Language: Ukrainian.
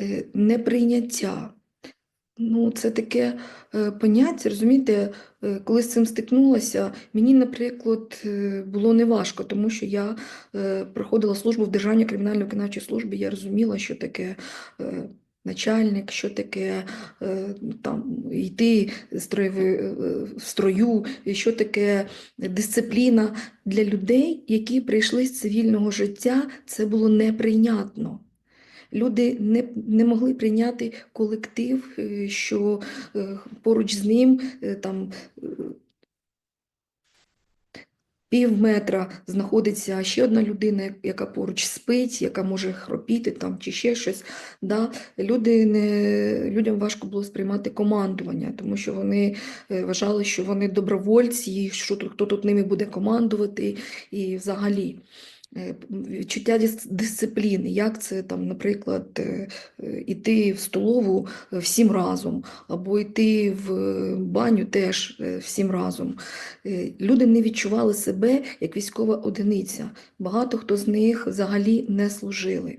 Е, Неприйняття. Ну, це таке е, поняття, розумієте, е, коли з цим стикнулася, мені, наприклад, було неважко, тому що я проходила службу в Державній кримінально-виконавчій службі, я розуміла, що таке начальник, що таке е, там, йти в строю, що таке дисципліна. Для людей, які прийшли з цивільного життя, це було неприйнятно. Люди не, не могли прийняти колектив, е, що е, поруч з ним е, там пів метра знаходиться ще одна людина, яка поруч спить, яка може хропіти там, чи ще щось. Да? Люди не, людям важко було сприймати командування, тому що вони е, вважали, що вони добровольці, і що хто тут ними буде командувати і взагалі. Е, Відчуття дисципліни, як це там, наприклад, е, іти в столову всім разом, або йти в баню теж всім разом. Люди не відчували себе як військова одиниця. Багато хто з них взагалі не служили.